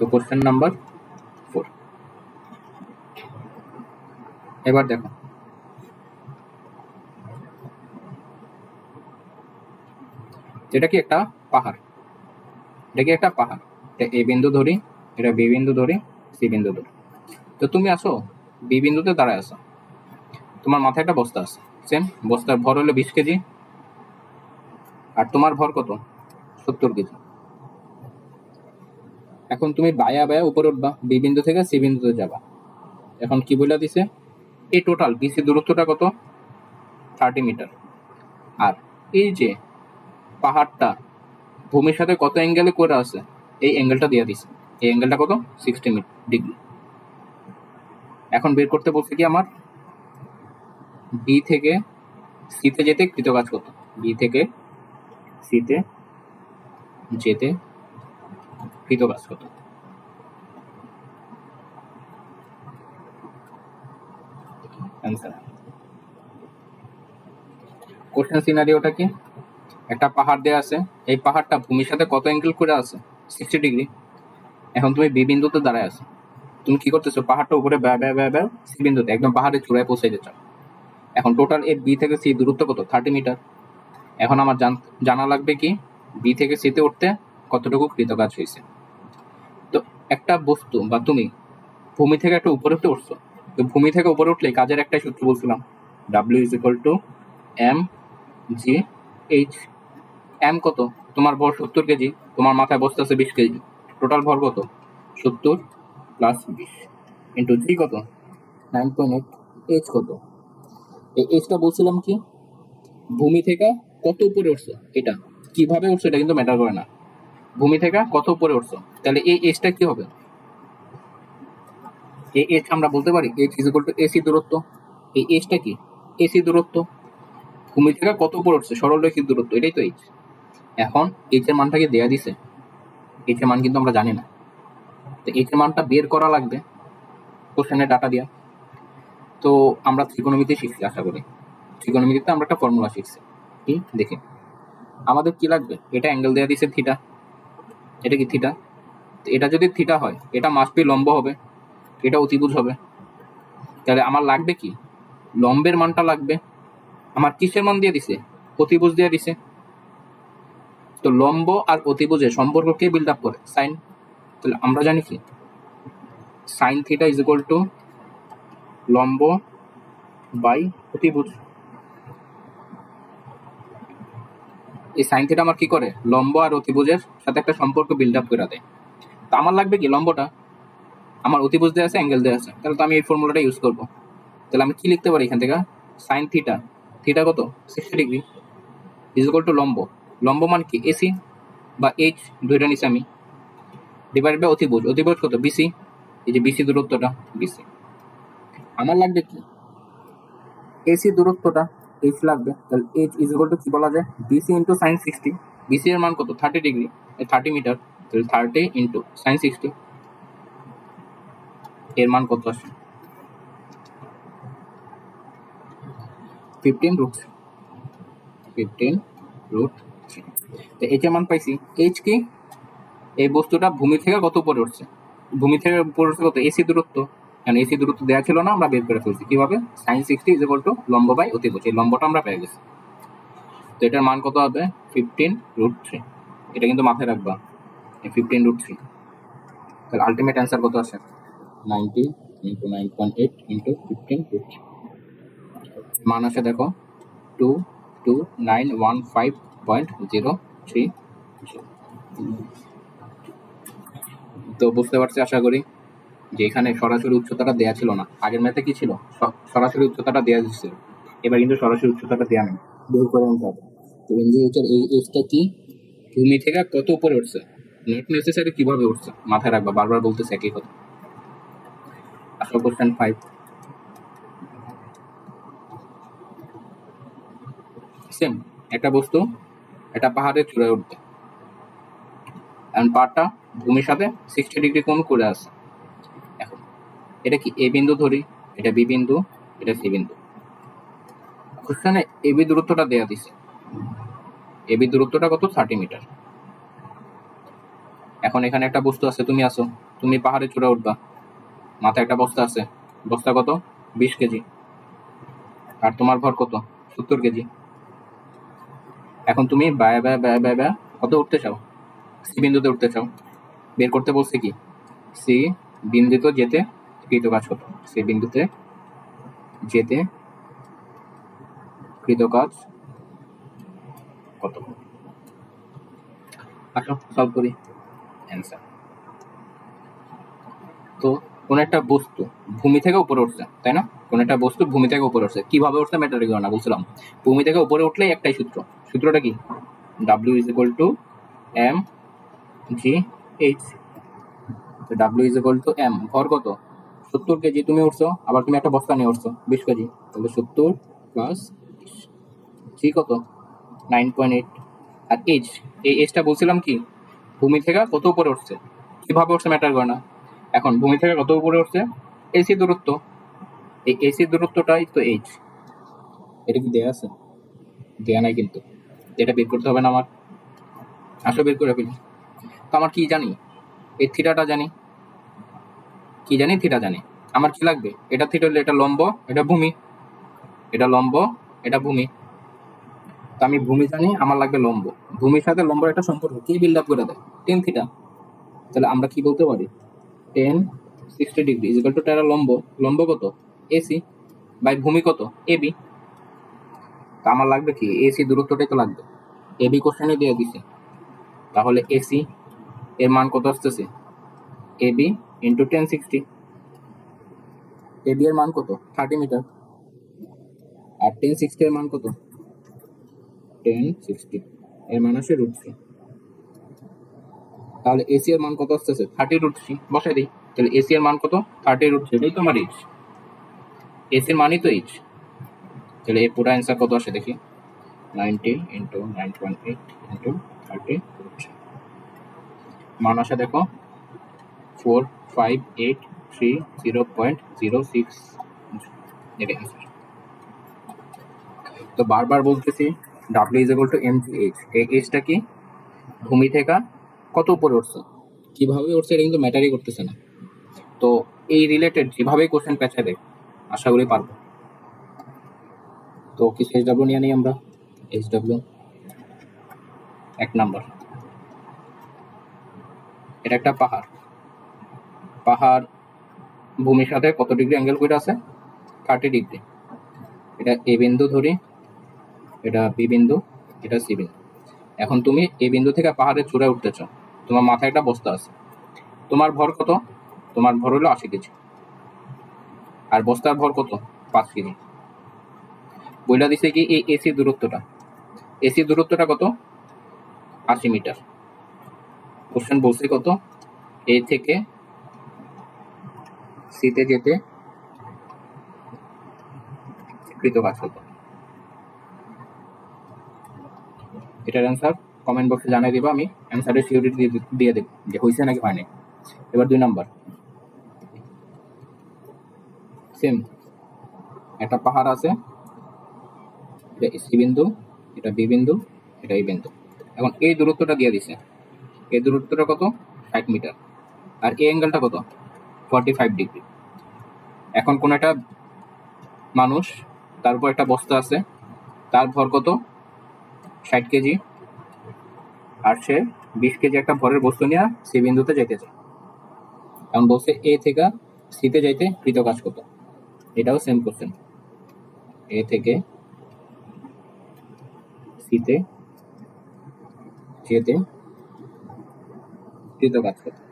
তো question number four এবার দেখো। এটা কি একটা পাহাড়? এটা কি একটা পাহাড়? এটা এ বিন্দু ধরি, এটা বি বিন্দু ধরি, সি বিন্দু ধরি। তো তুমি আসো, বি বিন্দুতে দাঁড়ায় আসো। তোমার মাথায় একটা বস্তা আছে সেম বস্তার ভর হলো বিশ কেজি। আর তোমার ভর কত? সত্তর কেজি। এখন তুমি বায়া বায়া উপরে উঠবা, বি বিন্দু থেকে সি বিন্দুতে যাবা। এখন কি বলে দিছে? এই টোটাল বিসি দূরত্বটা কত? থার্টি মিটার আর এই যে পাহাড়টা, ভূমির সাথে কত অ্যাঙ্গেলে করে আছে, এই অ্যাঙ্গেলটা দিয়ে দিছে। এই অ্যাঙ্গেলটা কত? সিক্সটি ডিগ্রি এখন বের করতে বলছে কি আমার? বি থেকে সিতে যেতে কৃতকাজ কত? বি থেকে সিতে যেতে কৃতকাজ কত অ্যান্সার কোশ্চেন সিনারিওটা কি? একটা পাহাড় দেওয়া আছে। এই পাহাড়টা ভূমির সাথে কত অ্যাঙ্গেল করে আছে? সিক্সটি ডিগ্রি এখন তুমি বি বিন্দুতে দাঁড়ায় আছো। তুমি কি করতেছো? পাহাড়টা উপরে ব্যা ব্যা ব্যা ব্যা সি বিন্দুতে, একদম পাহাড়ের চূড়ায় পৌঁছে যেতে এখন টোটাল এর বি থেকে সি দূরত্ব কত? থার্টি মিটার এখন আমার জান- লাগবে কি? বি থেকে সিতে উঠতে কতটুকু কৃতকাজ হয়েছে? একটা বস্তু বা তুমি ভূমি থেকে একটা উপরে উঠতে উঠছো তো ভূমি থেকে উপরে উঠলে কাজের একটাই সূত্র বলছিলাম। W is equal to M G H M কত? তোমার ভর সত্তর কেজি, তোমার মাথায় বসতে আছে বিশ কেজি। টোটাল ভর কত? সত্তর প্লাস বিশ ইন্টু জি কত? নাইন পয়েন্ট এইট এইচ কত? এই এইচটা বলছিলাম কি? ভূমি থেকে কত উপরে উঠছো? এটা। কীভাবে উঠছো এটা কিন্তু ম্যাটার করে না। ভূমি থেকে কত উপরে উঠছো? তাহলে এই এইচটা কি হবে? এই এইচ আমরা বলতে পারি H is equal to AC দূরত্ব। এই এইচটা কি? এসি দূরত্ব। ভূমি থেকে কত উপরে উঠছে? সরলরৈখিক দূরত্ব, এটাই তো এইচ এখন এইচ এর মানটাকে দেয়া দিছে। এইচ এর মান কিন্তু আমরা জানি না। তো এইচ এর মানটা বের করা লাগবে। কোশ্চেনের ডাটা দিয়া। তো আমরা ত্রিকোণমিতি শিখছি, আশা করি। ত্রিকোণমিতিতে আমরা একটা ফর্মুলা শিখছি। কি? দেখে। আমাদের কি লাগবে? এটা অ্যাঙ্গেল দেয়া দিছে থিটা। এটা কি থিটা এটা যদি থিটা হয়, এটা মাস্ট বি লম্ব হবে, এটা অতিভুজ হবে। তাহলে আমার লাগবে কি? লম্বের মানটা লাগবে। আমার কিসের মান দিয়ে দিছে? অতিভুজ দিয়ে দিছে। তো লম্ব আর অতিভুজের সম্পর্ক কে বিল্ড আপ করে সাইন তাহলে আমরা জানি কি? Sine theta is equal to লম্ব বাই অতিভুজ। এই সাইন থিটা আমার কি করে? লম্ব আর অতিভুজের সাথে একটা সম্পর্ক বিল্ড আপ করে দেয়। তো আমার লাগবে কি? লম্বটা আমার অতিভুজ দেওয়া আছে অ্যাঙ্গেল দেওয়া আছে। তাহলে তো আমি এই ফর্মুলাটা ইউজ করব। তাহলে আমি কি লিখতে পারি এখান থেকে? সাইন থিটা থিটা কত? Sixty degree is equal to লম্ব। লম্ব মান কি? এসি বা এইচ দুইটা নিচে আমি। ডিভাইড বাই অতিভুজ। অতিভুজ কত? বিসি এই যে বিসি দূরত্বটা বিসি আমার লাগবে কি? এসি দূরত্বটা এইচ লাগবে, তাহলে এইচ ইজ ইকুয়াল টু কি বলা যায়? BC into sine sixty BC এর মান কত? থার্টি ডিগ্রি থার্টি মিটার তাহলে থার্টি ইন্টু সাইন সিক্সটি এর মান কত আসে ফিফটিন রুট ফিফটিন রুট তো এইচ এর মান পাইছি। এইচ কি? এই বস্তুটা ভূমি থেকে কত উপরে উঠছে? ভূমি থেকে উপরে উঠছে কত? এসি দূরত্ব। কারণ এসি দূরত্ব দেওয়া ছিল না, আমরা বের করে ফেলছি। কীভাবে? Sine sixty is equal to লম্ব বাই অতিভুজ। এই লম্বটা আমরা পেয়ে গেছি। তো এটার মান কত হবে? ফিফটিন রুট থ্রি এটা কিন্তু মাথায় রাখবা। ফিফটিন রুট থ্রি তাহলে আলটিমেট অ্যান্সার কত আসে? Ninety into nine point eight into fifteen root three মান আসে দেখো। Two two nine one five point zero three তো বুঝতে পারছি, আশা করি। যে এখানে সরাসরি উচ্চতাটা দেয়া ছিল না। আগের ম্যাথে কি ছিল? সরাসরি উচ্চতাটা দেয়া ছিল। এবার কিন্তু সরাসরি উচ্চতাটা দেয়া নেই। বের করে নিতে হবে। তো এনজিওটার এই এজটা কি? ভূমি থেকে কত উপরে উঠছে? নট নেসেসারি কীভাবে উঠছে? মাথায় রাখবা বারবার বলতেছে একই কথা। আসল কোশ্চেন ফাইভ সেম একটা বস্তু একটা পাহাড়ের চূড়ায় উঠবে। এখন পাহাড়টা ভূমির সাথে সিক্সটি ডিগ্রি কোণ করে এখন এটা কি এ বিন্দু ধরি? এটা বি বিন্দু, এটা সি বিন্দু। কোশ্চেনে এ বি দূরত্বটা দেয়া দিছে। এ বি দূরত্বটা কত? থার্টি মিটার এখন এখানে একটা বস্তু আছে, তুমি আসো তুমি পাহাড়ে চূড়া উঠবা। মাথায় একটা বস্তা আছে। বস্তা কত? বিশ কেজি। আর তোমার ভর কত? সত্তর কেজি। এখন তুমি বায়া বায়া বায়া বায়া বায়া কত উঠতে চাও? সি বিন্দুতে উঠতে চাও। বের করতে বলছে কি? সি বিন্দুতে যেতে কৃত কাজ কত সি বিন্দুতে যেতে কৃত কাজ কত? আসো সলভ করি। অ্যান্সার তো কোন একটা বস্তু ভূমি থেকে উপরে উঠছে, তাই না? কোন একটা বস্তু ভূমি থেকে উপরে উঠছে। কীভাবে উঠছে ম্যাটারি করে না, বলছিলাম। ভূমি থেকে উপরে উঠলেই একটাই সূত্র। সূত্রটা কি? W is equal to M G H W is equal to M ভর কত? সত্তর কেজি তুমি উঠছো, আবার তুমি একটা বস্তা নিয়ে উঠছো, বিশ কেজি। তাহলে সত্তর প্লাস জি কত? নাইন পয়েন্ট এইট আর এইচ এই এইচটা বলছিলাম কি? ভূমি থেকে কত উপরে উঠছে? কীভাবে উঠছে ম্যাটার করে না। এখন ভূমি থেকে কত উপরে উঠছে? এসি দূরত্ব। এই এসি দূরত্বটাই তো এইচ এটা কি দেয়া আছে? দেয়া নাই কিন্তু। এটা বের করতে হবে না আমার। আসো বের করে ফেলি। তো আমার কি জানি? এই থিটাটা জানি। কি জানি থিটা জানি। আমার কি লাগবে? এটা থিটা হলে এটা লম্ব, এটা ভূমি। এটা লম্ব, এটা ভূমি। তো আমি ভূমি জানি, আমার লাগবে লম্ব। ভূমির সাথে লম্বর একটা সম্পর্ক, কি বিল্ড আপ করে দেয়? টেন থিটা তাহলে আমরা কি বলতে পারি? Tan sixty degree is equal to টেরা লম্ব। লম্ব কত? এসি বাই ভূমি কত? এবি তা আমার লাগবে কি? এসি দূরত্বটাই তো লাগবে। এবি কোশ্চেনে দিয়ে দিছে। তাহলে এসি এর মান কত আসতেছে? AB into tan sixty AB এর মান কত? থার্টি মিটার আর টেন সিক্সটি এর মান কত? টেন সিক্সটি এর মান আসে রুট থ্রি তাহলে এসি এর মান কত আসতেছে? থার্টি রুট থ্রি বসাই দিই। তাহলে এসি এর মান কত? থার্টি রুট থ্রি এটাই তোমার এইচ এসির মানই তো এইচ তাহলে এই পুরো অ্যান্সার কত আসে দেখি? Ninety into nine point eight into thirty root three মান আসে দেখো four five eight three zero point zero six এটা অ্যান্সার তো বারবার বলতেছি W is to M G H এই এইচটা কি? ভূমি থেকে কত উপরে উঠছে? কীভাবে উঠছে এটা কিন্তু ম্যাটারই করতেছে না। তো এই রিলেটেড যেভাবেই কোশ্চেন পেঁচা দেয় আশা করি পারব। তো কিছু এইচ ডাব্লিউ নিয়ে নিই আমরা? এইচ ডাব্লিউ এক নাম্বার এটা একটা পাহাড়। পাহাড় ভূমির সাথে কত ডিগ্রি অ্যাঙ্গেল করে আছে? থার্টি ডিগ্রি এটা এ বিন্দু ধরি, এটা বি বিন্দু, এটা সি বিন্দু। এখন তুমি এ বিন্দু থেকে পাহাড়ে চূড়ায় উঠতেছ, তোমার মাথায় একটা বস্তা আছে। তোমার ভর কত? তোমার ভর হলো আশি কেজি। আর বস্তার ভর কত? পাঁচ কেজি। বইলা দিছে কি এই এসি দূরত্বটা? এসি দূরত্বটা কত? আশি মিটার। কোশ্চেন বলছে কত? এ থেকে সিতে যেতে কৃত কাজ কত এটার অ্যান্সার কমেন্ট বক্সে জানিয়ে দিব, আমি অ্যান্সারের সিওরিটি দিয়ে দিয়ে দেব, যে হয়েছে নাকি হয়নি। এবার দুই নাম্বার সেম একটা পাহাড় আছে, এটা সি বিন্দু, এটা বি বিন্দু, এটা এই বিন্দু। এখন এই দূরত্বটা দিয়ে দিছে। এই দূরত্বটা কত? ষাট মিটার। আর এই অ্যাঙ্গেলটা কত? ফর্টি ফাইভ ডিগ্রি এখন কোন একটা মানুষ, তার উপর একটা বস্তা আছে, তার ভর কত? ষাট কেজি। আর সে বিশ কেজি একটা ভরের বস্তু নিয়ে সি বিন্দুতে যেতে চায়। এখন বলছে এ থেকে সিতে যাইতে কৃত কাজ কত? এটাও সেম কোশ্চেন এ থেকে সিতে যেতে কৃত কাজ কত?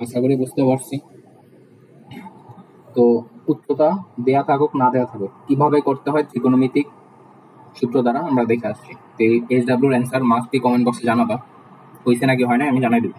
আশা করি বুঝতে পারছি। তো উচ্চতা দেয়া থাকুক, না দেয়া থাকুক, কীভাবে করতে হয় ত্রিকোণমিতিক সূত্র দ্বারা আমরা দেখে আসছি। তো এই এইচ ডাব্লিউর অ্যান্সার মাস্ট কি কমেন্ট বক্সে জানাবা? হয়েছে নাকি হয় না আমি জানাই দেবো।